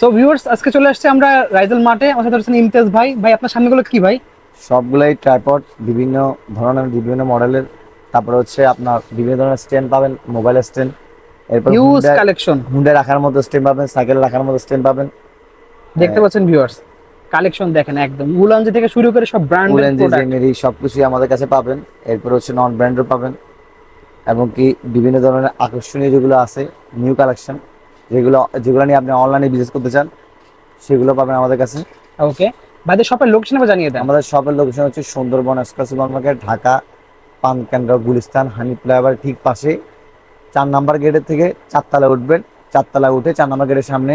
So viewers আজকে চলে আসছে আমরা রাইজেল মাঠে। আমার সাথে রয়েছেন ইমতিয়াজ ভাই। ভাই আপনার সামনেগুলো কি ভাই? সবগুলাই ট্রাইপড বিভিন্ন ধরনের বিভিন্ন মডেলের তারপরে হচ্ছে আপনার বিভিন্ন ধরনের স্ট্যান্ড পাবেন মোবাইল স্ট্যান্ড এরপর হিউজ কালেকশন হুন্ডে রাখার মতো স্ট্যান্ড পাবেন সাইকেল রাখার মতো স্ট্যান্ড পাবেন। দেখতে পাচ্ছেন ভিউয়ার্স কালেকশন দেখেন একদম। উলানজি থেকে শুরু করে সব ব্র্যান্ডেড উলেন প্রোডাক্ট জেমেরি সবকিছুই আমাদের কাছে পাবেন এরপর হচ্ছে নন ব্র্যান্ডও পাবেন। এবং কি বিভিন্ন ধরনের আকর্ষণীয় যেগুলো আছে নিউ কালেকশন যেগুলো যেগুলো নিয়ে আপনি অনলাইনে বিজনেস করতে চান সেগুলো পাবেন আমাদের কাছে। ওকে ভাইদের শপের লোকেশন আবার জানিয়ে দেন। আমাদের শপের লোকেশন হচ্ছে সুন্দরবন এক্সপ্রেস মার্কেট ঢাকা পান কেন্দ্র গুলিস্তান হানি ফ্লাইওভার ঠিক পাশে। চার নাম্বার গেটের থেকে চারতলা উঠবেন। চারতলা উঠে চার নাম্বার গেটের সামনে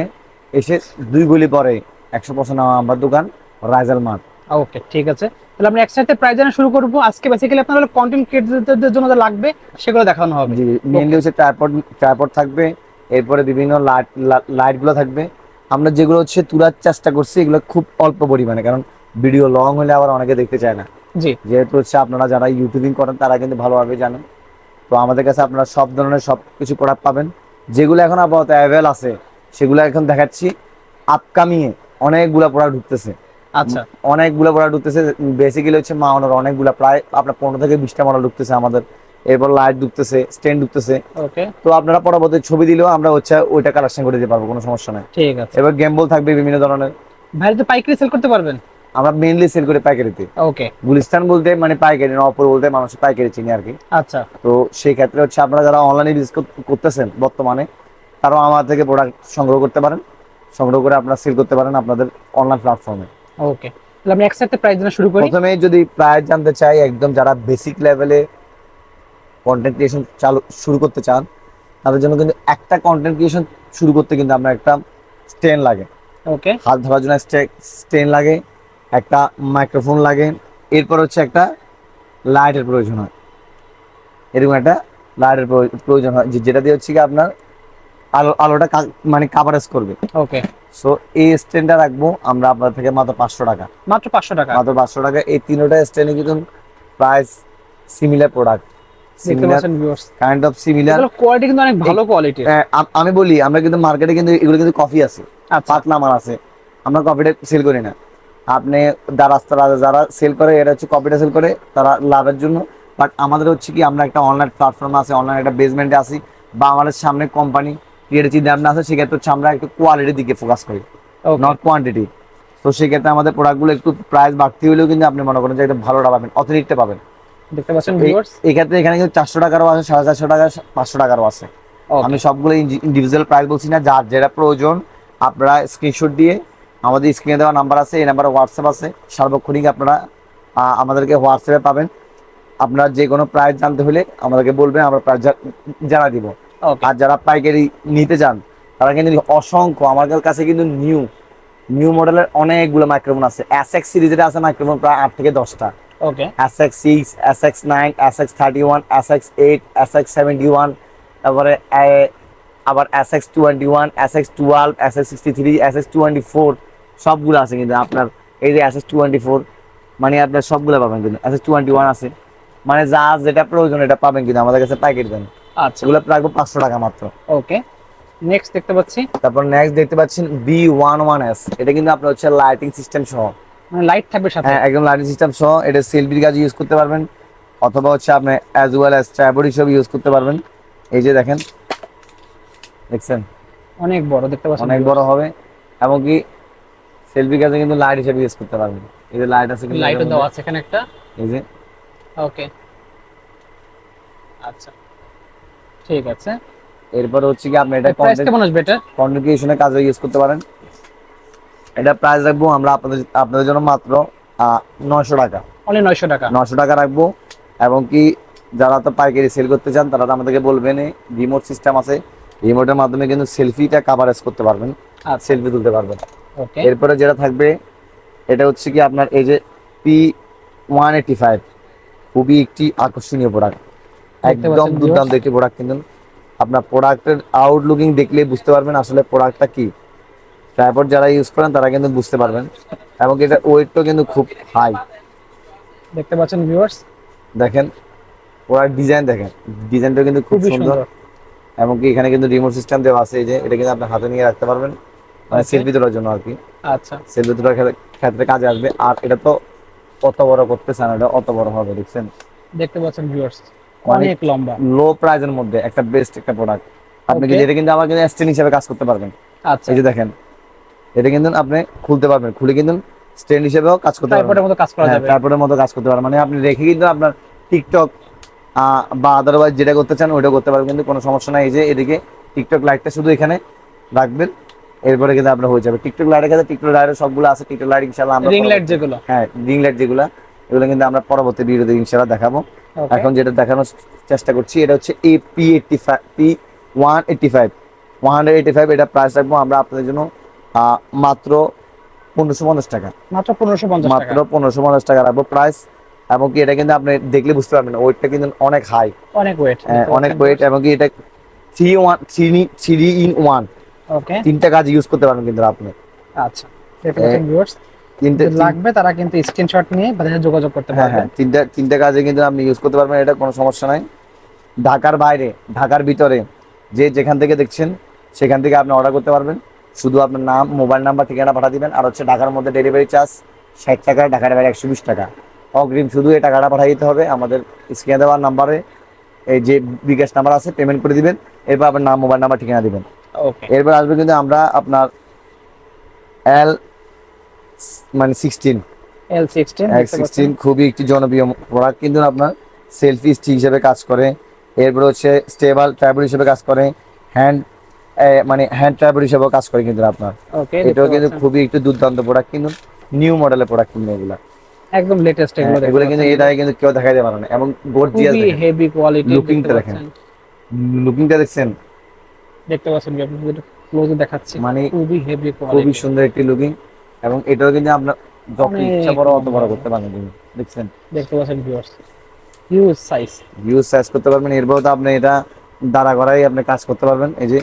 এসে দুই গলি পরে একশো পঁচানব্বই নাম্বার দোকান রাইজাল মার্ট। ওকে ঠিক আছে। তাহলে আমরা একসাথে প্রাইস জানা শুরু করব। আজকে বেসিক্যালি আপনার কন্টেন্ট ক্রিয়েটরদের জন্য যা লাগবে সেগুলো দেখানো হবে। জি মেনলি হচ্ছে ট্রাইপড ট্রাইপড থাকবে। এরপরে বিভিন্ন লাইট লাইটগুলো থাকবে। আমরা যেগুলো হচ্ছে তোলার চেষ্টা করছি এগুলো খুব অল্প পরিমাণে কারণ ভিডিও লং হলে আবার অনেকে দেখতে চায় না। জি। যেহেতু হচ্ছে আপনারা যারা ইউটিউবিং করেন তারা কিন্তু ভালোভাবে জানেন। তো আমাদের কাছে আপনারা সব ধরনের সব কিছু প্রোডাক্ট পাবেন। যেগুলো এখন আপাতত অ্যাভেল আছে সেগুলো এখন দেখাচ্ছি। আপকামিংয়ে অনেকগুলা প্রোডাক্ট ঢুকতেছে। আচ্ছা। অনেকগুলো প্রোডাক্ট ঢুকতেছে। বেসিক্যালি হচ্ছে মাওনার অনেকগুলা প্রায় আপনার পনেরো থেকে বিশটা মডেল ঢুকতেছে আমাদের। এরপর লাইট ঢুকতেছে স্ট্যান্ড ঢুকতেছে। ওকে তো আপনারা পরবর্তী ছবি দিলেও আমরা হচ্ছে ওইটা কালেকশন করে দিতে পারব কোনো সমস্যা নাই। ঠিক আছে। এবার গেমবল থাকবে বিভিন্ন ধরনের। ভাই তো পাইকারি সেল করতে পারবেন? আমরা মেইনলি সেল করি পাইকারিতে। ওকে গুলিস্তান বলতে মানে পাইকারি নপুর বলতে মানুষ পাইকারি চিনি আর কি। আচ্ছা। তো সেই ক্ষেত্রে হচ্ছে আপনারা যারা অনলাইনে বিজনেস করতেছেন বর্তমানে তারাও আমার থেকে প্রোডাক্ট সংগ্রহ করতে পারেন। সংগ্রহ করে আপনারা সেল করতে পারেন আপনাদের অনলাইন প্ল্যাটফর্মে ওকে তাহলে আমরা একসাথে প্রাইস জানা শুরু করি। প্রথমে যদি প্রাইস জানতে চাই একদম যারা বেসিক লেভেলে কন্টেন্ট ক্রিয়েশন চালু শুরু করতে চান তাদের জন্য কিন্তু একটা কন্টেন্ট ক্রিয়েশন শুরু করতে কিন্তু আমরা একটা স্ট্যান্ড লাগে। ওকে হাত ধরার জন্য স্ট্যান্ড লাগে একটা মাইক্রোফোন লাগে এরপর হচ্ছে একটা লাইটের প্রয়োজন হয়। এরকম একটা লাইটের প্রয়োজন হয় যে- যেটা দিয়ে হচ্ছে কি আপনার আলো আলোটা মানে কাভারেজ করবে। ওকে সো এই স্ট্যান্ডটা রাখব আমরা আপনার থেকে মাত্র পাঁচশো টাকা। মাত্র পাঁচশো টাকা। মাত্র পাঁচশো টাকা এই তিনোটা স্ট্যান্ডে কিন্তু প্রাইস সিমিলার প্রোডাক্ট দেখতে সিমিলার পাচ্ছেন viewers kind of similar quality কিন্তু অনেক ভালো কোয়ালিটির আমি বলি আমরা কিন্তু মার্কেটে কিন্তু এগুলো কিন্তু কফি আছে আচ্ছা। পাতলা মাল আছে। আমরা কফিটা সেল করি না। আপনি যারা যারা সেল করে এরা হচ্ছে কফিটা সেল করে তারা লাভের জন্য। বাট আমাদের হচ্ছে কি আমরা একটা অনলাইন প্ল্যাটফর্ম আছে অনলাইন একটা বেসমেন্টে আছি। বা আমাদের সামনে কোম্পানি ক্রিয়েটিভ চিন্তা ভাবনা আছে সেক্ষেত্রে হচ্ছে আমরা একটু কোয়ালিটির দিকে ফোকাস করি নট কোয়ান্টিটি তো সেক্ষেত্রে আমাদের প্রোডাক্টগুলো একটু প্রাইস বাড়তি হলেও কিন্তু আপনি মনে করেন যে একটা ভালোটা পাবেন অতিরিক্ত পাবেন। দেখতে পাচ্ছেন ভিউয়ার্স এই ক্ষেত্রে এখানে কিন্তু চারশো টাকারও আছে সাড়ে চারশো টাকা পাঁচশো টাকারও আছে। আমি সবগুলো ইন্ডিভিজুয়াল প্রাইস বলছি না যার যেটা প্রয়োজন আপনারা স্ক্রিনশট দিয়ে আমাদের স্ক্রিনে দেওয়া নাম্বার আছে এই নাম্বারে হোয়াটসঅ্যাপ আছে। সার্বক্ষণিক আপনারা আমাদেরকে হোয়াটসঅ্যাপে পাবেন। আপনারা যে কোনো প্রাইস জানতে হলে আমাদেরকে বলবেন আমরা প্রাইস জানা দিব। আর যারা পাইকারি নিতে চান তারা কিন্তু অসংখ্য আমাদের কাছে কিন্তু নিউ নিউ মডেলের অনেকগুলো মাইক্রোফোন আছে। এস এক্স সিরিজের আছে মাইক্রোফোন প্রায় আট থেকে দশটা। Okay S X six S X nine S X thirty one S X eight seventy one তারপরে আবার S X twenty one S X twelve S X sixty three S X twenty four সবগুলো আছে কিন্তু আপনার এই যে S X twenty four মানে আপনার সবগুলো পাবেন কিন্তু এস এক্স টোয়েন্টি ওয়ান আছে মানে যা যেটা প্রয়োজন এটা পাবেন কিন্তু আমাদের কাছে প্যাকেট দেন আচ্ছা এগুলো রাখব পাঁচশো টাকা মাত্র ওকে নেক্সট দেখতে পাচ্ছি তারপর নেক্সট দেখতে পাচ্ছেন বি ওয়ান ওয়ান এস এটা কিন্তু আপনার হচ্ছে লাইটিং সিস্টেম সহ মানে লাইট থাকবে সাথে। হ্যাঁ একদম লাইটিং সিস্টেম সহ এটা সেলফির কাজে ইউজ করতে পারবেন। অথবা হচ্ছে আপনি অ্যাজ ওয়েল অ্যাজ ট্রাইপড হিসেবে ইউজ করতে পারবেন। এই যে দেখেন দেখছেন? অনেক বড় দেখতে পাচ্ছেন? অনেক বড় হবে। এমনকি সেলফি কাজে কিন্তু লাইট হিসেবে ইউজ করতে পারবেন। এই যে লাইট আছে কিন্তু লাইটও দেওয়া আছে এখানে একটা? এই যে। ওকে আচ্ছা। ঠিক আছে। এরপর হচ্ছে কি আপনি এটা কন্টেন্ট কেমন আসবে এটা? কন্টেন্ট ক্রিয়েশনের কাজে ইউজ করতে পারেন। এটা প্রাইস রাখব আমরা আপনাদের আপনাদের জন্য মাত্র নয়শো টাকা। অনলি নয়শো টাকা। নশো টাকা রাখব। এবং কি যারা তো পাইকারি সেল করতে চান তারা তো আমাদেরকে বলবেন রিমোট সিস্টেম আছে। রিমোটের মাধ্যমে কিন্তু সেলফিটা কাভারেজ করতে পারবেন। আর আচ্ছা। সেলফি তুলতে পারবেন। এরপরে যেটা থাকবে এটা হচ্ছে কি আপনার এই যে পি ওয়ান এইটি ফাইভ খুবই একটি আকর্ষণীয় প্রোডাক্ট একদম দুর্দান্ত একটি প্রোডাক্ট কিন্তু। আপনার প্রোডাক্টের আউটলুকিং দেখলেই বুঝতে পারবেন আসলে প্রোডাক্টটা কি। ট্রাইপড যারা ইউজ করেন তারা কিন্তু বুঝতে পারবেন। এবং এটা ওয়েটটাও কিন্তু খুব হাই দেখতে পাচ্ছেন ভিউয়ার্স দেখেন ওরা ডিজাইন দেখেন। ডিজাইনটা কিন্তু খুব সুন্দর। এবং কি এখানে কিন্তু রিমোট সিস্টেম দেওয়া আছে এই যে এটা কিন্তু আপনি হাতে নিয়ে রাখতে পারবেন। মানে সেলফি তোলার জন্য আর কি। আচ্ছা। সেলফি তোলার ক্ষেত্রে- কাজে আসবে। আর এটা তো অত বড় করতেছে না এটা অত বড় হবে দেখছেন? দেখতে পাচ্ছেন ভিউয়ার্স অনেক অনেক লম্বা। লো প্রাইজের মধ্যে একটা বেস্ট একটা প্রোডাক্ট আপনি কিন্তু এটা কিন্তু আমার কিন্তু স্ট্যান্ড হিসাবে কাজ করতে পারবেন। আচ্ছা। এই যে দেখেন এটা কিন্তু আপনি খুলতে পারবেন। খুলে কিন্তু স্ট্যান্ড হিসেবেও কাজ করতে পারবেন। ট্রাইপডের মতো কাজ করা হ্যাঁ যাবে। ট্রাইপডের মতো কাজ করতে পারবেন। মানে আপনি রেখে কিন্তু আপনার টিকটক বা আদারওয়াইজ যেটা করতে চান ওইটা করতে পারবেন। কিন্তু কোনো সমস্যা নাই এই যে এদিকে টিকটক লাইটটা শুধু এখানে রাখবেন। এরপরে কিন্তু আপনার হয়ে যাবে। টিকটক লাইটের কাছে টিকটক লাইটের সবগুলো আছে। টিকটক লাইট ইনশাআল্লাহ আমরা রিং লাইট যেগুলো। হ্যাঁ রিং লাইট যেগুলো এগুলো কিন্তু আমরা পরবর্তী ভিডিওতে ইনশাআল্লাহ দেখাবো। এখন যেটা দেখানোর চেষ্টা করছি এটা হচ্ছে A P eighty five P one eighty five one hundred eighty five এটা প্রাইস রাখব। আমরা আপনাদের জন্য মাত্র পনেরোশো পঞ্চাশ টাকা। মাত্র পনেরোশো পঞ্চাশ মাত্র পনেরোশো পঞ্চাশ টাকা রাখব প্রাইস এবং কি এটা কিন্তু আপনি দেখলে বুঝতে পারবেন ওয়েটটা কিন্তু অনেক হাই অনেক ওয়েট অনেক ওয়েট এবং কি এটা three one three three in one okay তিনটা কাজ ইউজ করতে পারবেন কিন্তু আপনি। আচ্ছা দেখতে তিনটে লাগবে তারা কিন্তু স্ক্রিনশট নিয়ে বাজারে যোগাযোগ করতে হ্যাঁ হ্যাঁ পারবে। তিনটা তিনটা কাজে কিন্তু আপনি ইউজ করতে পারবেন এটা কোনো সমস্যা নাই। ঢাকার বাইরে ঢাকার ভিতরে যে যেখান থেকে দেখছেন সেখান থেকে আপনি অর্ডার করতে পারবেন। শুধু আপনার নাম মোবাইল নাম্বার ঠিকানা পাঠা দিবেন। আর হচ্ছে ঢাকার মধ্যে ডেলিভারি চার্জ ষাট টাকা ঢাকার বাইরে একশো বিশ টাকা। অগ্রিম শুধু এই টাকাটা পাঠিয়ে দিতে হবে। আমাদের স্ক্রিনে দেওয়ার নাম্বারে এই যে বিকাশ নাম্বার আছে পেমেন্ট করে দিবেন। এরপর আপনার নাম মোবাইল নাম্বার ঠিকানা দিবেন। ওকে এরপর আসবে কিন্তু আমরা আপনার এল মানে sixteen L sixteen X sixteen খুবই একটি জনপ্রিয় প্রোডাক্ট কিন্তু আপনার সেলফি স্টিক হিসেবে কাজ করে। এরপর হচ্ছে স্টেবল ট্রাইবল হিসেবে কাজ করে। হ্যান্ড মানে হ্যান্ড ট্রাইবল হিসেবেও কাজ করে কিন্তু আপনার। ওকে এটাও কিন্তু খুবই একটু দুর্দান্ত প্রোডাক্ট কিন্তু নিউ মডেলের প্রোডাক্ট কিন্তু এগুলা। একদম লেটেস্ট এগুলো হ্যাঁ, এগুলো কিন্তু এটা কিন্তু কেউ দেখাই দেবে না এবং গর্জিয়াস হেভি কোয়ালিটি Looking টা দেখেন। লুকিংটা দেখছেন? দেখতে পাচ্ছেন কি আপনি যদি ক্লোজে দেখাচ্ছি। মানে খুবই হেভি কোয়ালিটি খুবই সুন্দর একটি লুকিং এবং এটাও কিন্তু আপনার যত ইচ্ছা বড় অত বড়। করতে পারবেন কিন্তু। দেখছেন? দেখতে পাচ্ছেন viewers huge size use size করতে পারবেন এরপর তো আপনি এটা দাঁড়া করাই আপনি কাজ করতে পারবেন। এই যে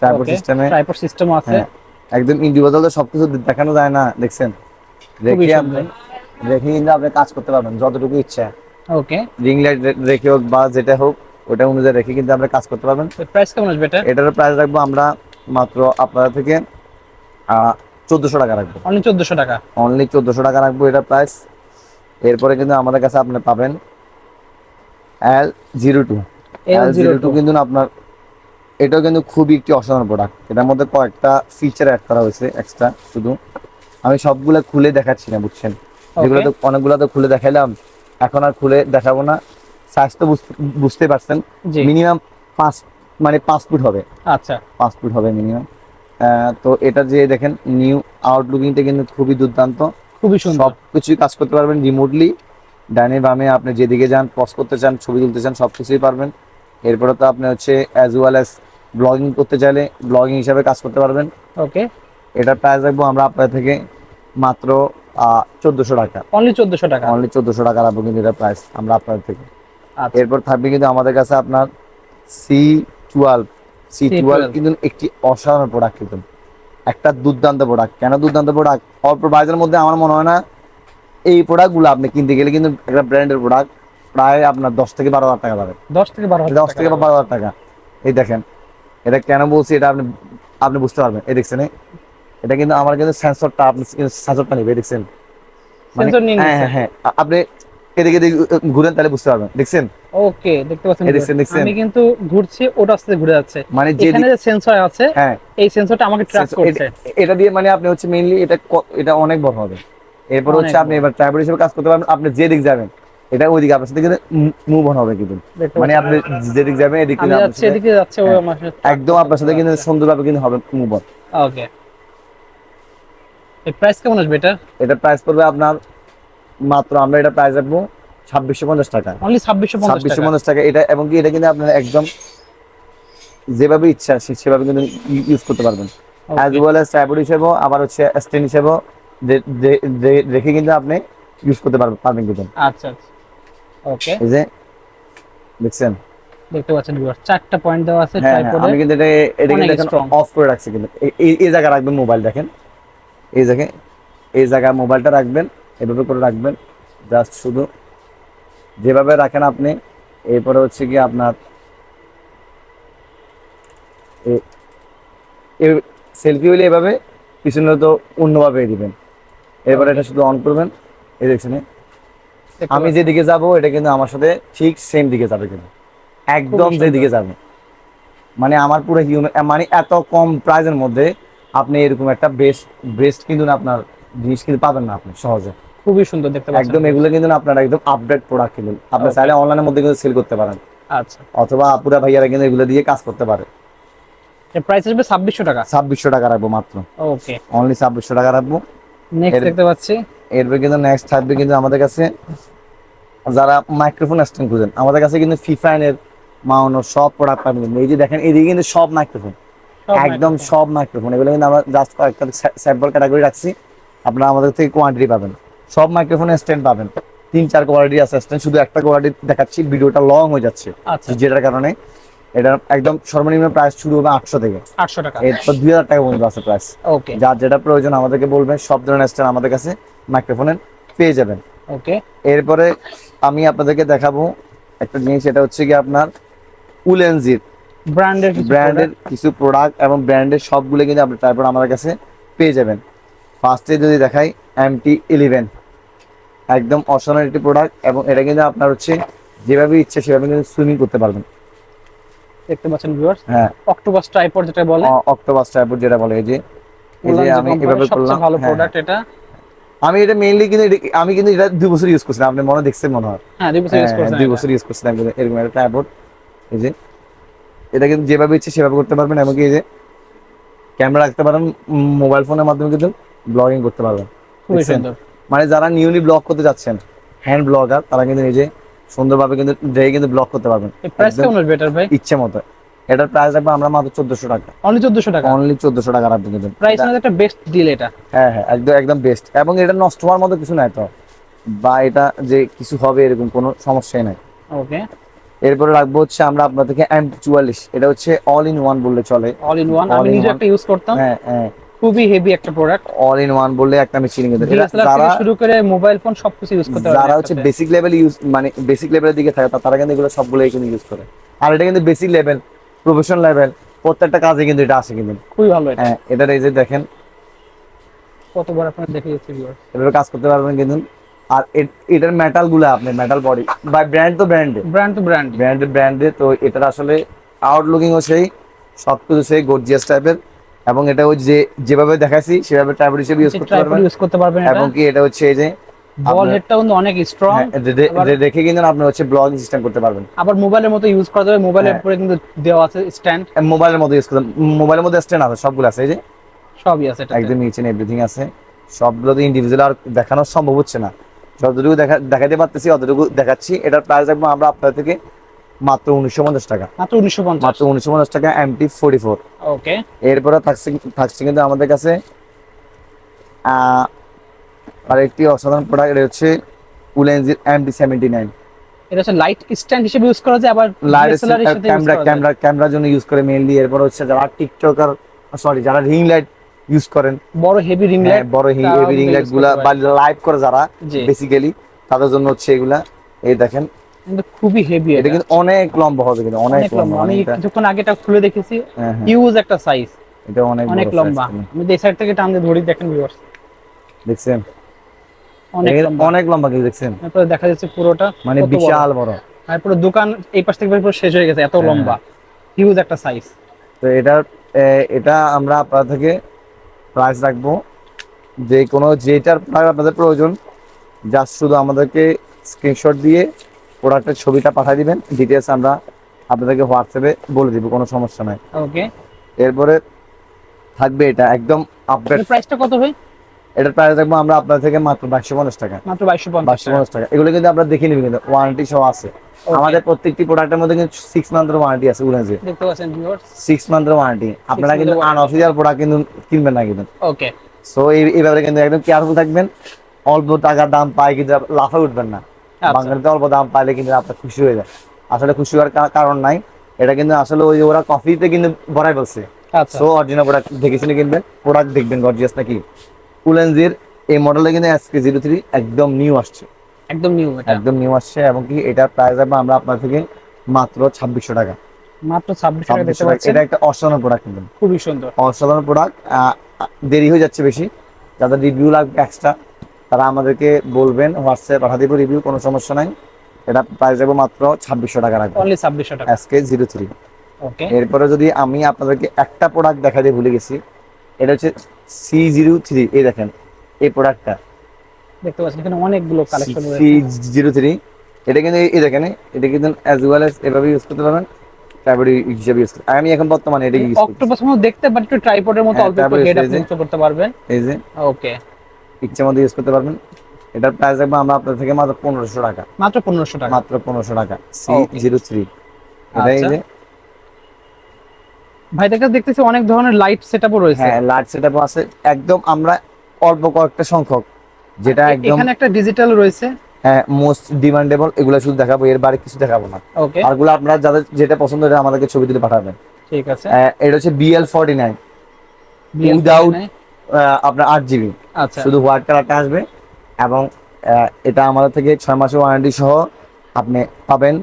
ট্রাইপড সিস্টেমে ট্রাইপড সিস্টেম আছে। হ্যাঁ, একদম ইন্ডিভিজুয়াল তো সবকিছু দেখানো যায় না দেখছেন? রেখে। আপনি রেখে কিন্তু আপনি কাজ করতে পারবেন যতটুকু ইচ্ছা। ওকে রিং লাইট রেখে হোক বা যেটা হোক ওটা অনুযায়ী রেখে কিন্তু আপনি কাজ করতে পারবেন। প্রাইস কেমন আসবে এটা? এটার প্রাইস রাখব আমরা মাত্র আপনার থেকে চোদ্দশো টাকা রাখব। অনলি 1400 টাকা? অনলি চোদ্দশো টাকা রাখব এটা প্রাইস এরপরে কিন্তু আমাদের কাছে আপনি পাবেন L zero two L zero two L02 কিন্তু আপনার এটাও কিন্তু খুবই একটি অসাধারণ প্রোডাক্ট এটার মধ্যে কয়েকটা ফিচার অ্যাড করা হয়েছে এক্সট্রা শুধু। আমি সবগুলো খুলে দেখাচ্ছি না বুঝছেন? যেগুলো তো অনেকগুলো তো খুলে দেখাইলাম এখন আর খুলে দেখাবো না। সাইজ তো বুঝতে- পারছেন। মিনিমাম পাঁচ মানে পাঁচ ফুট হবে। আচ্ছা। পাঁচ ফুট হবে মিনিমাম তো এটা যে দেখেন নিউ আউটলুকিংটা কিন্তু খুবই দুর্দান্ত। খুবই সুন্দর। সব কিছুই কাজ করতে পারবেন রিমোটলি ডানে বামে আপনি যেদিকে যান পজ করতে চান ছবি তুলতে চান সব কিছুই পারবেন। এরপরে তো আপনি হচ্ছে অ্যাজ ওয়েল অ্যাজ ব্লগিং করতে চাইলে ব্লগিং হিসাবে কাজ করতে পারবেন। ওকে। এটার প্রাইস রাখব আমরা আপনার থেকে মাত্র চোদ্দোশো টাকা। অনলি চোদ্দশো টাকা? অনলি চোদ্দশো টাকা রাখব কিন্তু এটার প্রাইস আমরা আপনার থেকে। আচ্ছা। এরপর থাকবে কিন্তু আমাদের কাছে আপনার সি টুয়েলভ সি টুয়েলভ কিন্তু একটি অসাধারণ প্রোডাক্ট কিন্তু। একটা দুর্দান্ত প্রোডাক্ট কেন দুর্দান্ত প্রোডাক্ট অল্প প্রাইসের মধ্যে আমার মনে হয় না এই প্রোডাক্টগুলো আপনি কিনতে গেলে কিন্তু একটা ব্র্যান্ডের প্রোডাক্ট প্রায় আপনার দশ থেকে বারো হাজার টাকা পাবেন। 10 থেকে 12 দশ থেকে বারো হাজার টাকা। এই দেখেন এটা কেন বলছি এটা আপনি আপনি বুঝতে পারবেন এই দেখছেন এটা কিন্তু আমার কিন্তু সেন্সরটা আপনি সেন্সরটা নিবে দেখছেন। মানে- হ্যাঁ হ্যাঁ হ্যাঁ আপনি এদিকে ঘুরেন তাহলে বুঝতে পারবেন দেখছেন? ওকে দেখতে পাচ্ছেন দেখছেন, দেখছেন? আমি কিন্তু ঘুরছি ওটা আস্তে ঘুরে যাচ্ছে। মানে যে এখানে যে সেন্সর আছে হ্যাঁ। এই সেন্সরটা আমাকে ট্র্যাক করছে এটা- এটা দিয়ে মানে আপনি হচ্ছে মেইনলি এটা এটা অনেক বড় হবে। এরপর হচ্ছে আপনি এবার ট্রাইবল হিসেবে কাজ করতে পারবেন আপনি যে দিক যাবেন। এটা ওইদিকে আপনার সাথে মুভ অন হবে কিন্তু। মানে আপনি যেদিক যাবেন এদিক আমি কিন্তু আপনার যাচ্ছি সাথে- এদিকে যাচ্ছে ও আমার সাথে একদম আপনার সাথে কিন্তু সুন্দরভাবে কিন্তু হবে মুভ অন ওকে এই প্রাইস কেমন আসবে এটা এটা প্রাইস পড়বে আপনার মাত্র আমরা এটা প্রাইস রাখব ছাব্বিশশো পঞ্চাশ টাকা। অনলি 2650 ছাব্বিশশো টাকা? পঞ্চাশ টাকা এটা এবং কি এটা কিন্তু আপনার একদম যেভাবে ইচ্ছা সেভাবে কিন্তু ইউজ করতে পারবেন। অ্যাজ ওয়েল অ্যাজ ট্রাইপড হিসেবেও আবার হচ্ছে স্ট্যান্ড হিসেবেও রেখে কিন্তু আপনি ইউজ করতে পারবেন পারবেন কিন্তু। আচ্ছা আচ্ছা। ওকে। এই যে দেখছেন? দেখতে পাচ্ছেন ভিউয়ার চারটা পয়েন্ট দেওয়া আছে হ্যাঁ হ্যাঁ, আমি কিন্তু এটা এটা কিন্তু strong। অফ করে রাখছি কিন্তু। এই- এই জায়গায় রাখবেন মোবাইল দেখেন। এই জায়গায় এই জায়গায় মোবাইলটা রাখবেন এভাবে করে রাখবেন। জাস্ট শুধু যেভাবে রাখেন আপনি এরপরে হচ্ছে কি আপনার সেলফি হলে এভাবে পিছনে তো অন্যভাবে দিবেন। এরপরে এটা শুধু অন করবেন। এই দেখছেন আমি পাচ্ছি। যেদিকে যাব এটা কিন্তু আমার সাথে ঠিক সেম দিকে যাবে কিন্তু। একদম সুন্দর। যেদিকে যাবে। মানে আমার পুরো হিউম্যান মানে এত কম প্রাইজের মধ্যে আপনি এরকম একটা বেস্ট বেস্ট কিন্তু না আপনার জিনিস কিন্তু পাবেন না আপনি সহজে। খুবই সুন্দর দেখতে পাচ্ছেন। একদম এগুলো কিন্তু আপনার একদম আপডেট প্রোডাক্ট কিনুন আপনি চাইলে অনলাইনের মধ্যে কিন্তু সেল করতে পারেন। আচ্ছা। অথবা আপুরা ভাইয়ারা কিন্তু এগুলো দিয়ে কাজ করতে পারে। এর প্রাইস আসবে ছাব্বিশশো টাকা? ছাব্বিশশো টাকা রাখব মাত্র। ওকে অনলি ছাব্বিশশো টাকা রাখব। নেক্সট দেখতে পাচ্ছি। এরপর কিন্তু নেক্সট থাকবে কিন্তু আমাদের কাছে যারা মাইক্রোফোন স্ট্যান্ড খুঁজেন আমাদের কাছে কিন্তু ফিফাইনের মাউনো সব প্রোডাক্ট পাবেন কিন্তু। এই যে দেখেন এদিকে কিন্তু সব মাইক্রোফোন একদম সব মাইক্রোফোন এগুলো কিন্তু আমরা জাস্ট কয়েকটা স্যাম্পল ক্যাটাগরি রাখছি। আপনারা আমাদের থেকে কোয়ান্টিটি পাবেন। সব মাইক্রোফোনের স্ট্যান্ড পাবেন। তিন চার কোয়ালিটি আছে। স্ট্যান্ড শুধু একটা কোয়ালিটি দেখাচ্ছি ভিডিওটা লং হয়ে যাচ্ছে আচ্ছা। যেটার কারণে। এটা একদম সর্বনিম্ন প্রাইস শুরু হবে আটশো থেকে। আটশো টাকা। এরপর দুই হাজার টাকা পর্যন্ত আছে প্রাইস ওকে যার যেটা প্রয়োজন আমাদেরকে বলবেন সব ধরনের স্ট্যান্ড আমাদের কাছে মাইক্রোফোনের পেয়ে যাবেন। ওকে এরপরে আমি আপনাদেরকে দেখাবো একটা জিনিস এটা হচ্ছে কি আপনার উলেনজির ব্র্যান্ডের ব্র্যান্ডের কিছু প্রোডাক্ট এবং ব্র্যান্ডের সবগুলো কিন্তু আপনি তারপর আমাদের কাছে পেয়ে যাবেন। ফার্স্টে যদি দেখাই এমটি ইলেভেন একদম অসাধারণ একটি প্রোডাক্ট এবং এটা কিন্তু আপনার হচ্ছে যেভাবে ইচ্ছে সেভাবে কিন্তু সুইমিং করতে পারবেন। দেখতে পাচ্ছেন ভিউয়ার্স হ্যাঁ। অক্টোপাস টাইপর যেটা বলে। অক্টোপাস টাইপের যেটা বলে এই যে এই যে আমি এভাবে করলাম ভালো হ্যাঁ, প্রোডাক্ট এটা। আমি এটা মেইনলি কিন্তু আমি কিন্তু এটা দুই বছর ইউজ করছিলাম আপনি মনে দেখছেন মনে হয়? হ্যাঁ দুই বছর ইউজ হ্যাঁ, করছেন দুই বছর ইউজ করছিলাম এরকম একটা ট্রাইপড এই যে। এটা কিন্তু যেভাবে ইচ্ছে সেভাবে করতে পারবেন এমনকি এই যে ক্যামেরা রাখতে পারেন মোবাইল ফোনের মাধ্যমে কিন্তু ব্লগিং করতে পারবেন। মানে যারা নিউলি ব্লগ করতে যাচ্ছেন হ্যান্ড ব্লগার তারা কিন্তু নিজে সুন্দরভাবে কিন্তু ডেয়ে কিন্তু ব্লগ করতে পারবেন। এই প্রাইস কেমন বেটার ভাই? ইচ্ছে মতো। এটার প্রাইস রাখব আমরা মাত্র চোদ্দশো টাকা। অনলি চোদ্দশো টাকা? অনলি চোদ্দশো টাকা রাখব কিন্তু। প্রাইস মানে একটা বেস্ট ডিল এটা। হ্যাঁ হ্যাঁ একদম একদম বেস্ট এবং এটা নষ্ট হওয়ার মতো কিছু নাই তো। বা এটা যে কিছু হবে এরকম কোনো সমস্যাই নাই। ওকে এরপরে রাখব হচ্ছে আমরা আপনাদেরকে এম চুয়াল্লিশ এটা হচ্ছে অল ইন ওয়ান বললে চলে। অল ইন ওয়ান আমি নিজে একটা ইউজ করতাম। হ্যাঁ হ্যাঁ। খুবই হেভি একটা প্রোডাক্ট অল ইন ওয়ান বললে একটা মেশিন কিন্তু। এটা যারা শুরু করে মোবাইল ফোন সবকিছু ইউজ করতে যারা হচ্ছে বেসিক লেভেল ইউজ মানে বেসিক লেভেলের দিকে থাকে তারা কিন্তু এগুলো সবগুলো কিন্তু ইউজ করে। আর এটা কিন্তু বেসিক লেভেল প্রফেশনাল লেভেল প্রত্যেকটা কাজে কিন্তু এটা আসে কিন্তু। খুবই ভালো এটা। হ্যাঁ এটার এই যে দেখেন। কতবার আপনারা দেখে গেছি ভিউয়ার্স এভাবে কাজ করতে পারবেন কিন্তু। আর এটার মেটালগুলো আপনি মেটাল বডি বা ব্র্যান্ড তো ব্র্যান্ডে ব্র্যান্ড টু ব্র্যান্ড ব্র্যান্ডে ব্র্যান্ডে তো এটার আসলে আউটলুকিংও সেই সব কিছু সেই গর্জিয়াস টাইপের এবং এটা ওই যে যেভাবে দেখাচ্ছি সেভাবে ট্রাইপড হিসেবে ইউজ করতে পারবেন। ইউজ করতে পারবেন এবং কি এটা হচ্ছে এই যে বল হেডটা কিন্তু অনেক স্ট্রং হ্যাঁ, রেখে কিন্তু আপনি হচ্ছে ব্লগিং সিস্টেম করতে পারবেন। আবার মোবাইলের মতো ইউজ করা যাবে। মোবাইলের হ্যাঁ। উপরে কিন্তু দেওয়া আছে স্ট্যান্ড মোবাইলের মধ্যে ইউজ করতে মোবাইলের মধ্যে স্ট্যান্ড আছে সবগুলো আছে এই যে। সবই আছে এটা একদম নিচে এভরিথিং আছে। সবগুলো তো ইন্ডিভিজুয়াল আর দেখানো সম্ভব হচ্ছে না। যতটুকু দেখা দেখাতে পারতেছি অতটুকু দেখাচ্ছি। এটার প্রাইস রাখব আমরা আপনার থেকে মাত্র উনিশশো পঞ্চাশ টাকা। মাত্র উনিশশো পঞ্চাশ। মাত্র উনিশশো পঞ্চাশ টাকা এমটি ফোর্টি ফোর ওকে এরপরে থাকছে থাকছে কিন্তু আমাদের কাছে আরেকটি অসাধারণ প্রোডাক্ট এটা হচ্ছে এমটি সেভেন্টি নাইন এটা হচ্ছে লাইট স্ট্যান্ড হিসেবে ইউজ করা যায় আবার লাইট ক্যামেরা ক্যামেরা ক্যামেরার জন্য ইউজ করে মেইনলি এরপর হচ্ছে যারা টিকটকার সরি যারা রিং লাইট ইউজ করেন বড় হেভি রিং লাইট বড় হেভি রিং লাইটগুলা বা লাইভ করে যারা বেসিক্যালি তাদের জন্য হচ্ছে এগুলা এই দেখেন কিন্তু খুবই হেভি এটা কিন্তু অনেক লম্বা হবে কিন্তু অনেক লম্বা। আমি কিছুক্ষণ আগে এটা খুলে দেখেছি। হ্যাঁ, হ্যাঁ, হিউজ একটা সাইজ এটা অনেক অনেক লম্বা। আমি এই সাইড থেকে টান দিয়ে ধরি দেখেন ভিউয়ার্স দেখছেন? অনেক লম্বা। অনেক লম্বা কিন্তু দেখছেন? তারপরে দেখা যাচ্ছে পুরোটা। মানে বিশাল বড়। আর পুরো দোকান এই পাশ থেকে পুরো শেষ হয়ে গেছে এত হ্যাঁ। লম্বা। হিউজ একটা সাইজ তো এটার এ, এটা আমরা আপনার থেকে প্রাইস রাখব। যে কোনো যেটার আপনাদের প্রয়োজন জাস্ট শুধু আমাদেরকে স্ক্রিনশট দিয়ে প্রোডাক্টের ছবিটা পাঠিয়ে দিবেন ডিটেলস আমরা আপনাদেরকে হোয়াটসঅ্যাপে বলে দিব কোনো সমস্যা নাই। ওকে এরপরে থাকবে এটা একদম আপডেট প্রাইসটা কত ভাই? এটার প্রাইস রাখব আমরা আপনার থেকে মাত্র বাইশশো পঞ্চাশ টাকা। মাত্র বাইশশো পঞ্চাশ টাকা। এগুলো কিন্তু আপনারা দেখে নেবেন কিন্তু ওয়ারেন্টি সহ আছে। আমাদের প্রত্যেকটি প্রোডাক্টের মধ্যে কিন্তু সিক্স মান্থের ওয়ারেন্টি আছে উলেন্সে দেখতে পাচ্ছেন ভিউয়ার্স সিক্স মান্থের ওয়ারেন্টি আপনারা কিন্তু warranty। আনঅফিসিয়াল প্রোডাক্ট কিন্তু কিনবেন না কিন্তু। ওকে সো এই ব্যাপারে কিন্তু একদম কেয়ারফুল থাকবেন। অল্প টাকা দাম পাই কিন্তু লাফে উঠবেন না। বাঙালিতে অল্প দাম পাইলে কিন্তু আপনার খুশি হয়ে যায়। আসলে খুশি হওয়ার কারণ নাই। এটা কিন্তু আসলে ওই ওরা কফিতে কিন্তু ভরাই বলছে। আচ্ছা। সো অরিজিনাল প্রোডাক্ট দেখে শুনে কিনবেন প্রোডাক্ট দেখবেন গর্জিয়াস নাকি? উলেন্সির এই মডেলটা কিন্তু এসকে জিরো থ্রি একদম নিউ আসছে। একদম নিউ এটা। একদম নিউ আসছে এবং কি এটার প্রাইস হবে আমরা আপনার থেকে মাত্র ছাব্বিশশো টাকা। মাত্র ছাব্বিশ টাকা দেখতে 2600 পাচ্ছেন। এটা একটা অসাধারণ প্রোডাক্ট কিন্তু। খুবই সুন্দর। অসাধারণ প্রোডাক্ট দেরি হয়ে যাচ্ছে বেশি। যাদের রিভিউ লাগবে এক্সট্রা তারা আমাদেরকে বলবেন হোয়াটসঅ্যাপ পাঠা দিব রিভিউ কোনো সমস্যা নাই। এটা প্রাইস যাব মাত্র ছাব্বিশশো টাকা রাখব। অনলি ছাব্বিশশো টাকা। এসকে জিরো থ্রি ওকে এরপরে যদি আমি আপনাদেরকে একটা প্রোডাক্ট দেখা দিয়ে ভুলে গেছি এটা হচ্ছে সি জিরো থ্রি এই দেখেন এই প্রোডাক্টটা দেখতে পাচ্ছেন এখানে অনেকগুলো কালেকশন সি জিরো থ্রি এটা কিন্তু এই- দেখেন এটা কিন্তু অ্যাজ ওয়েল এস এভাবে ইউজ করতে পারবেন তারপরে হিসাবে ইউজ আমি এখন বর্তমানে এটা ইউজ করছি অক্টোপাস মতো দেখতে বাট একটু ট্রাইপডের মতো অল্প একটু হেড ইউজ করতে পারবেন। এই যে। ওকে ইচ্ছা মতো ইউজ করতে পারবেন। এটার প্রাইস রাখব আমরা আপনার থেকে মাত্র পনেরোশো টাকা। মাত্র পনেরোশো টাকা। মাত্র পনেরোশো টাকা। সি. জিরো থ্রি এটা এই আচ্ছা। যে। ভাই দেখা দেখতেছি অনেক ধরনের লাইট সেটআপও রয়েছে। হ্যাঁ লাইট সেটআপ আছে। একদম আমরা অল্প কয়েকটা সংখ্যক যেটা একদম এখানে একটা ডিজিটাল রয়েছে। হ্যাঁ মোস্ট ডিমান্ডেবল এগুলো শুধু দেখাবো এর বাইরে কিছু দেখাবো না। ওকে আরগুলো আপনারা যাদের যেটা পছন্দ এটা আমাদেরকে ছবি তুলে পাঠাবেন। ঠিক আছে। এটা হচ্ছে বিএল ফর্টি নাইন নাই? আপনার আট জিবি আচ্ছা। শুধু হোয়াইট কালারটা আসবে এবং এটা আমাদের থেকে ছয় মাসের ওয়ারেন্টি সহ আপনি পাবেন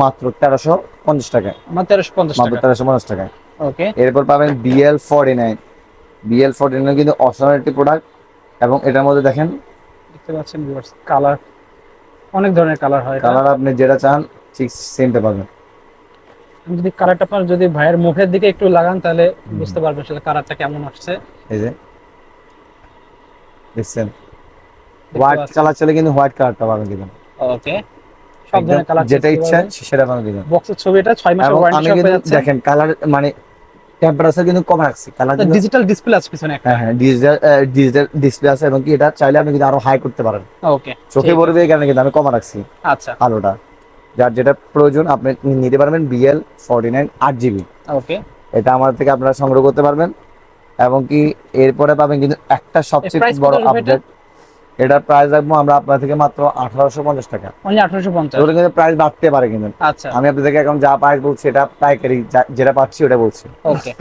মাত্র তেরোশো পঞ্চাশ টাকায়। তেরোশো পঞ্চাশ মাত্র টাকা তেরোশো পঞ্চাশ টাকায়। ওকে এরপর পাবেন BL forty nine BL forty nine কিন্তু অসাধারণ একটি প্রোডাক্ট এবং এটার মধ্যে দেখেন দেখতে পাচ্ছেন কালার অনেক ধরনের কালার হয় কালার আপনি যেটা চান ঠিক সেমটা পাবেন। যদি কালারটা আপনার যদি ভাইয়ের মুখের দিকে একটু লাগান তাহলে বুঝতে পারবেন সেটা কালারটা কেমন আসছে। এই যে দেখছেন? হোয়াইট। কালার চলে কিন্তু হোয়াইট কালারটা পাবেন দিবেন। ওকে সব ধরনের কালার যেটা ইচ্ছা সেটা পাবেন দিবেন। বক্সের ছবিটা ছয় মাসের এবং আমি ওয়ারেন্টি কিন্তু যাচ্ছে দেখেন কালার মানে টেম্পারেচার কিন্তু কম রাখছি কালার ডিজিটাল ডিসপ্লে আছে পিছনে একটা। হ্যাঁ ডিজিটাল ডিজিটাল ডিসপ্লে আছে এবং কি এটা চাইলে আপনি কিন্তু আরও হাই করতে পারেন। ওকে চোখে পড়বে কারণে কিন্তু আমি কমা রাখছি আচ্ছা। আলোটা। যার যেটা প্রয়োজন আপনি নিতে পারবেন বিএল ফর্টি নাইন আট জিবি ওকে এটা আমার থেকে আপনারা সংগ্রহ করতে পারবেন। এবং কি এরপরে পাবেন কিন্তু একটা সবচেয়ে বড়? আপডেট এটার প্রাইস রাখব আমরা আপনার থেকে মাত্র আঠারোশো পঞ্চাশ টাকা। আঠারোশো পঞ্চাশ। কিন্তু প্রাইস বাড়তে পারে কিন্তু। আচ্ছা। আমি আপনাদেরকে এখন যা প্রাইস বলছি এটা পাইকারি যেটা পাচ্ছি ওটা বলছি। ওকে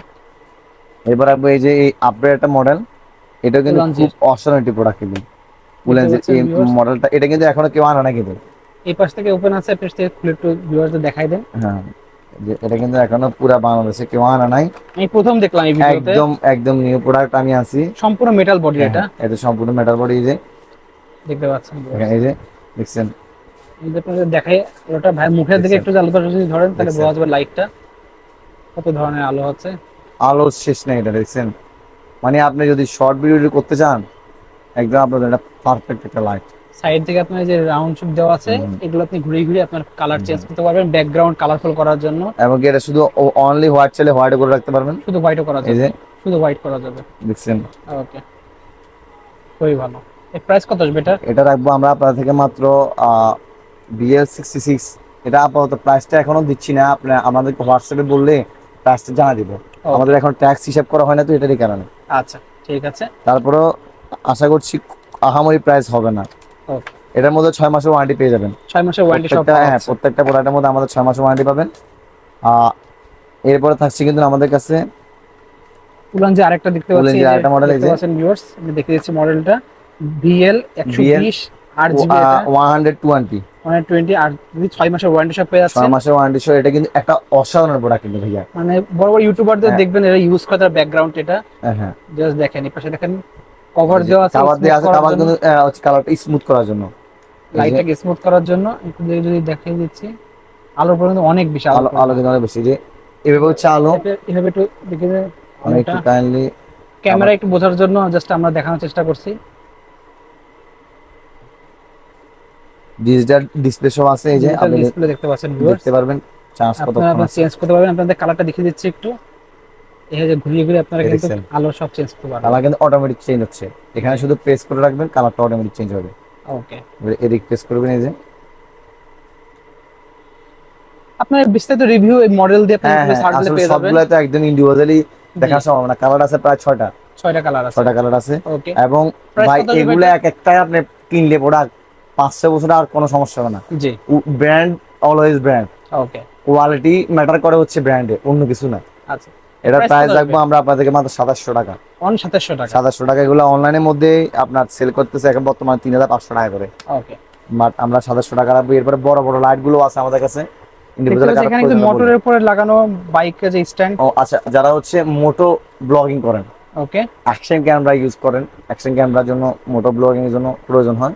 এবার রাখব এই যে এই আপডেট একটা মডেল এটা কিন্তু। খুব অসাধারণ একটি প্রোডাক্ট কিন্তু। এই মডেলটা এটা কিন্তু এখনও কেউ আনে না কিন্তু। এই পাশ থেকে ওপেন আছে পেজ থেকে খুলে একটু ভিউয়ারদের দেখাই দেন। হ্যাঁ যে এটা কিন্তু এখনও পুরা বাংলাদেশে কেউ আনা নাই। আমি প্রথম দেখলাম এই ভিডিওতে। একদম একদম নিউ প্রোডাক্ট আমি আছি সম্পূর্ণ মেটাল বডি এটা হ্যাঁ, এটা। সম্পূর্ণ মেটাল বডি এই যে। দেখতে পাচ্ছেন এই যে দেখছেন? এই যে আপনাদের দেখাই ওটা ভাই মুখের দিকে একটু আলোটা যদি ধরেন তাহলে। বোঝা যাবে লাইটটা কত ধরনের আলো আছে আলো শেষ নেই এটা দেখছেন? মানে আপনি যদি শর্ট ভিডিও করতে চান একদম আপনাদের এটা পারফেক্ট একটা লাইট সাইড থেকে আপনার যে রাউন্ড শেপ দেওয়া আছে এগুলো আপনি ঘুরে ঘুরে আপনার কালার চেঞ্জ করতে পারবেন ব্যাকগ্রাউন্ড কালারফুল করার জন্য। এবং এটা শুধু অনলি হোয়াইট চাইলে হোয়াইট করে রাখতে পারবেন? শুধু হোয়াইটও করা যাবে। শুধু হোয়াইট করা যাবে। দেখছেন? ওকে। খুবই ভালো। এর প্রাইস কত আসবে এটা এটা রাখব আমরা আপনার থেকে মাত্র বিএল সিক্সটি সিক্স এটা আপাতত প্রাইসটা এখনও দিচ্ছি না। আপনার আমাদেরকে হোয়াটসঅ্যাপে বললে প্রাইসটা জানা দিব। আমাদের এখন ট্যাক্স হিসাব করা হয় না তো এটারই কারণে। আচ্ছা ঠিক আছে। তারপরেও আশা করছি আহামরি প্রাইস হবে না। এটার মধ্যে ছয় মাসের ওয়ারেন্টি পেয়ে যাবেন। ছয় মাসের ওয়ারেন্টি হ্যাঁ প্রত্যেকটা প্রোডাক্টের মধ্যে আমাদের ছয় মাসের ওয়ারেন্টি পাবেন। এরপরে থাকছে কিন্তু আমাদের কাছে উলান যে আরেকটা দেখতে পাচ্ছি যে আরেকটা model এই যে। ভিউয়ার্স আমি দেখে দিচ্ছি মডেলটা বিএল 120 আট জিবি এটা। টোয়েন্টি 120 আর যদি মাসের ওয়ারেন্টি সব পেয়ে যাচ্ছে মাসের ওয়ারেন্টি সহ এটা কিন্তু একটা অসাধারণ প্রোডাক্ট কিন্তু ভাইয়া। মানে বড় বড় ইউটিউবারদের হ্যাঁ। দেখবেন এরা ইউজ করে তার ব্যাকগ্রাউন্ড এটা। হ্যাঁ হ্যাঁ। জাস্ট দেখেন এই পাশে দেখেন কভার দেওয়া আছে কালার দেওয়া আছে কালার কিন্তু হচ্ছে কালারটা স্মুথ করার জন্য। লাইটটাকে স্মুথ করার জন্য একটু যদি- দেখিয়ে দিচ্ছি আলো পর্যন্ত অনেক বেশি আলো আলো কিন্তু অনেক বেশি যে এভাবে হচ্ছে আলো। এভাবে- একটু দেখে একটু কাইন্ডলি ক্যামেরা একটু বোঝার জন্য জাস্ট আমরা দেখানোর চেষ্টা করছি। ডিজিটাল ডিসপ্লে সব আছে এই যে আপনি ডিসপ্লে দেখতে পাচ্ছেন দেখতে পারবেন চার্জ কত আপনারা চেঞ্জ করতে পারবেন আপনাদের কালারটা দেখিয়ে দিচ্ছি একটু। এই যে ঘুরিয়ে ঘুরিয়ে আপনারা কিন্তু। আলো সব চেঞ্জ করতে পারবেন। কালার কিন্তু অটোমেটিক চেঞ্জ হচ্ছে। এখানে শুধু প্রেস করে রাখবেন কালারটা অটোমেটিক চেঞ্জ হবে। ওকে এদিক প্রেস করবেন এই যে। আপনার বিস্তারিত রিভিউ এই মডেল দিয়ে আপনি হ্যাঁ হ্যাঁ সার্চ দিলে পেয়ে যাবেন। সবগুলো তো একদম ইন্ডিভিজুয়ালি দেখা সম্ভব না। কালার আছে প্রায় ছয়টা। ছয়টা কালার আছে। ছয়টা কালার আছে। ওকে এবং ভাই এগুলো এক একটা আপনি কিনলে প্রোডাক্ট পাঁচ ছয় বছর আর কোনো সমস্যা হবে না। জি। Brand always brand okay quality matter করে হচ্ছে ব্র্যান্ডে অন্য কিছু না। আচ্ছা। এটা প্রাইস রাখব আমরা আপনাদেরকে মাত্র সাতাশশো টাকা। অন সাতাশশো টাকা? সাতাশশো টাকা এগুলো অনলাইনের মধ্যে আপনার সেল করতেছে এখন বর্তমানে তিন হাজার পাঁচশো টাকা করে। ওকে বাট আমরা সাতাশশো টাকা রাখব। এরপরে বড় বড় লাইটগুলো আছে আমাদের কাছে। মোটরের উপরে লাগানো বাইকের যে স্ট্যান্ড ও আচ্ছা যারা হচ্ছে মোটো ব্লগিং করেন ওকে অ্যাকশন ক্যামেরা ইউজ করেন অ্যাকশন ক্যামেরার জন্য মোটো ব্লগিং এর জন্য প্রয়োজন হয়।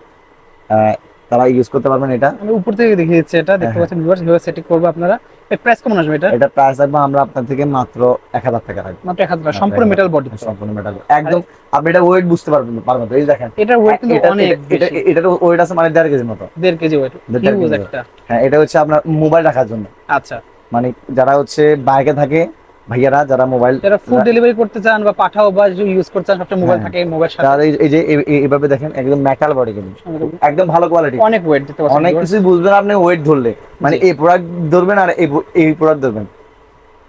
তারা ইউজ করতে পারবেন এটা। আমি উপর থেকে দেখিয়ে দিচ্ছি এটা দেখতে হ্যাঁ, পাচ্ছেন ভিউয়ার্স ভিউয়ার সেটিং করব আপনারা। এই প্রাইস কেমন আসবে এটা? এটা প্রাইস রাখব আমরা আপনার থেকে মাত্র এক হাজার টাকা রাখব। মাত্র এক হাজার টাকা, সম্পূর্ণ মেটাল বডি সম্পূর্ণ মেটাল একদম আপনি এটা ওয়েট বুঝতে পারবেন পারবেন এই দেখেন। এটার ওয়েট কিন্তু এটা অনেক এটা এটার ওয়েট আছে মানে দেড় কেজির মতো। দেড় কেজি ওয়েট দেড় হিউজ একটা। হ্যাঁ এটা হচ্ছে আপনার মোবাইল রাখার জন্য। আচ্ছা। মানে যারা হচ্ছে বাইকে থাকে ভাইয়ারা যারা মোবাইল যারা ফুড ডেলিভারি করতে চান বা পাঠাও বা ইউজ করতে চান সবটা মোবাইল হ্যাঁ। থাকে মোবাইল সাথে। তারা এই- যে এই- এই- এইভাবে দেখেন একদম মেটাল বডি কিন্তু। একদম ভালো কোয়ালিটি অনেক ওয়েট দিতে পারছেন অনেক কিছু বুঝবেন আপনি ওয়েট ধরলে। মানে এই প্রোডাক্ট ধরবেন আর এই এই প্রোডাক্ট ধরবেন।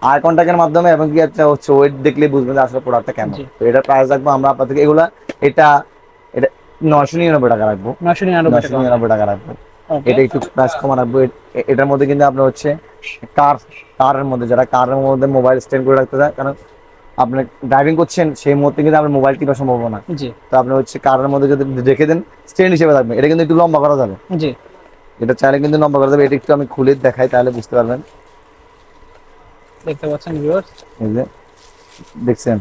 আর কন্টাক্টের মাধ্যমে এবং কি একটা হচ্ছে ওয়েট দেখলে বুঝবেন আসলে প্রোডাক্টটা কেমন। তো এটা প্রাইস রাখব আমরা আপনার থেকে। এগুলা এটা এটা নয়শো নিরানব্বই টাকা রাখব। নয়শো নিরানব্বই টাকা রাখব. এটা একটু প্রাইস কমা রাখব এটার মধ্যে কিন্তু আপনার হচ্ছে কার কারের মধ্যে যারা কারের মধ্যে মোবাইল স্ট্যান্ড করে রাখতে চায় কারণ আপনি ড্রাইভিং করছেন সেই মুহূর্তে কিন্তু আপনার মোবাইল টিপা সম্ভব না। তো আপনি হচ্ছে কারের মধ্যে যদি রেখে দেন স্ট্যান্ড হিসেবে থাকবে। এটা কিন্তু একটু লম্বা করা যাবে। জি। এটা চাইলে কিন্তু লম্বা করা যাবে। এটা একটু আমি খুলে দেখাই তাহলে বুঝতে পারবেন। দেখতে পাচ্ছেন ভিউয়ার্স এই যে দেখছেন?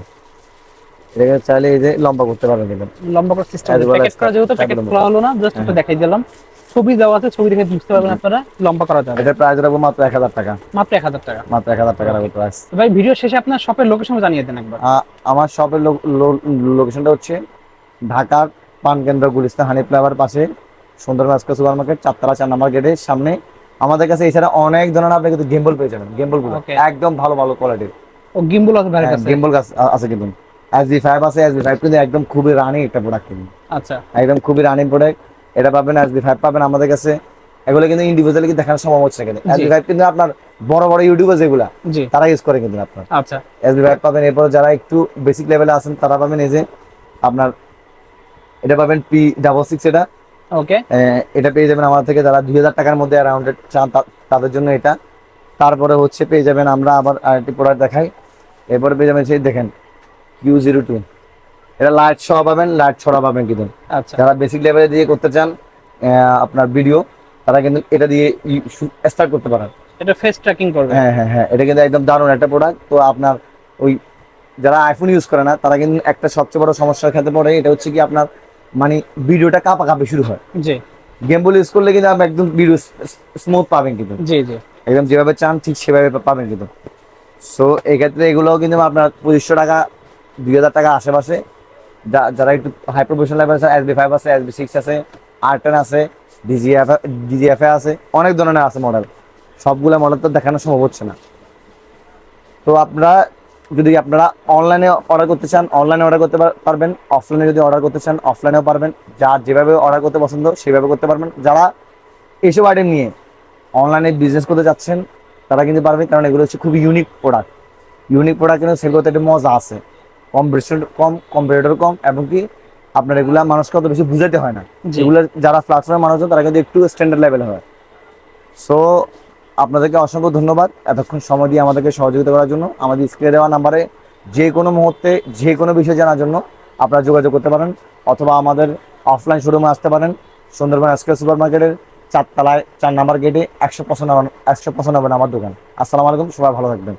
এটা চাইলে এই যে লম্বা করতে পারবেন লম্বা করে সিস্টেম প্যাকেট করা যেহেতু প্যাকেট খোলা হলো না জাস্ট একটু দেখাই দিলাম। ছবি দেওয়া আছে ছবি দেখে বুঝতে পারবেন আপনারা লম্বা করা যাবে। এটা প্রাইস রাখব মাত্র এক হাজার টাকা। মাত্র এক হাজার টাকা। মাত্র এক হাজার টাকা রাখব প্রাইস ভাই ভিডিও শেষে আপনার শপের লোকেশন জানিয়ে দেন একবার। আমার শপের লোকেশনটা হচ্ছে ঢাকার পান কেন্দ্র গুলিস্তান হানি ফ্লাইওভার পাশে সুন্দর মাস্কা সুপার মার্কেট চারতলা চার নাম্বার গেটের সামনে। আমাদের কাছে এছাড়া অনেক ধরনের আপনি কিন্তু গেম্বল পেয়ে যাবেন গেম্বলগুলো। একদম ভালো ভালো কোয়ালিটির ও গিম্বল আছে ভাইয়ের কাছে গেম্বল আছে কিন্তু। এস বি ফাইভ আছে এস বি ফাইভ কিন্তু একদম খুবই রানিং একটা প্রোডাক্ট কিন্তু। আচ্ছা। একদম খুবই রানিং প্রোডাক্ট এটা পাবেন এস ফাইভ পাবেন আমাদের কাছে। এগুলো কিন্তু ইন্ডিভিজুয়ালি কি দেখানো সম্ভব হচ্ছে না কিন্তু। এস ফাইভ কিন্তু আপনার বড় বড় ইউটিউবার যেগুলা তারা ইউজ করে কিন্তু আপনার। আচ্ছা। এস ফাইভ পাবেন এরপর যারা একটু বেসিক লেভেলে আছেন তারা পাবেন এই যে আপনার এটা পাবেন পি ডাবল সিক্স এটা। ওকে এটা পেয়ে যাবেন আমাদের থেকে যারা দুই হাজার টাকার মধ্যে অ্যারাউন্ড চান তাদের জন্য এটা। তারপরে হচ্ছে পেয়ে যাবেন আমরা আবার আরেকটি প্রোডাক্ট দেখাই। এরপরে পেয়ে যাবেন সেই দেখেন ইউ জিরো টু এটা লাইট সহ পাবেন লাইট ছড়া পাবেন কিন্তু। আচ্ছা। যারা বেসিক লেভেলে দিয়ে করতে চান আপনার ভিডিও তারা কিন্তু এটা দিয়ে স্টার্ট করতে পারেন। এটা ফেস ট্র্যাকিং করবে হ্যাঁ হ্যাঁ হ্যাঁ এটা কিন্তু একদম দারুণ একটা প্রোডাক্ট তো আপনার ওই যারা আইফোন ইউজ করে না তারা কিন্তু একটা সবচেয়ে বড় সমস্যার ক্ষেত্রে পড়ে এটা হচ্ছে কি আপনার মানে ভিডিওটা কাঁপা কাঁপে শুরু হয়। জি। গেম বল ইউজ করলে কিন্তু আপনি একদম ভিডিও স্মুথ পাবেন কিন্তু। জি জি। একদম যেভাবে চান ঠিক সেভাবে পাবেন কিন্তু। সো এই ক্ষেত্রে এগুলো কিন্তু আপনার পঁচিশশো টাকা দুই হাজার টাকা আশেপাশে যারা একটু হাই প্রফেশনাল লেভেল আছে এস বি ফাইভ আছে এস বি সিক্স আছে আর টেন আছে ডিজিএফ ডিজিএফ আছে, অনেক ধরনের আছে মডেল সবগুলো মডেল তো দেখানো সম্ভব হচ্ছে না। তো আপনারা, যদি আপনারা অনলাইনে অর্ডার করতে চান অনলাইনে অর্ডার করতে পারবেন অফলাইনে যদি অর্ডার করতে চান অফলাইনেও পারবেন। যার যেভাবে অর্ডার করতে পছন্দ, সেভাবে করতে পারবেন। যারা এইসব আইটেম নিয়ে অনলাইনে বিজনেস করতে যাচ্ছেন, তারা কিন্তু পারবে কারণ এগুলো হচ্ছে খুবই ইউনিক প্রোডাক্ট ইউনিক প্রোডাক্ট কিন্তু করতে একটা মজা আছে। কম্পিটিশন কম কম্পিটিটর কম এবং কি আপনার এগুলা মানুষকে অত বেশি বুঝাতে হয় না। জি। এগুলো যারা প্ল্যাটফর্মের মানুষ তারা কিন্তু একটু স্ট্যান্ডার্ড লেভেল হয়। সো আপনাদেরকে অসংখ্য ধন্যবাদ এতক্ষণ সময় দিয়ে আমাদেরকে সহযোগিতা করার জন্য। আমাদের স্ক্রিনে দেওয়া নাম্বারে যে কোনো মুহূর্তে যে কোনো বিষয় জানার জন্য আপনারা যোগাযোগ করতে পারেন অথবা আমাদের অফলাইন শোরুমে আসতে পারেন। সুন্দরবন এসকে সুপার মার্কেটের চারতলায় চার নাম্বার গেটে একশো পঁচানব্বই একশো পঁচানব্বই নাম্বার দোকান। আসসালামু আলাইকুম সবাই ভালো থাকবেন।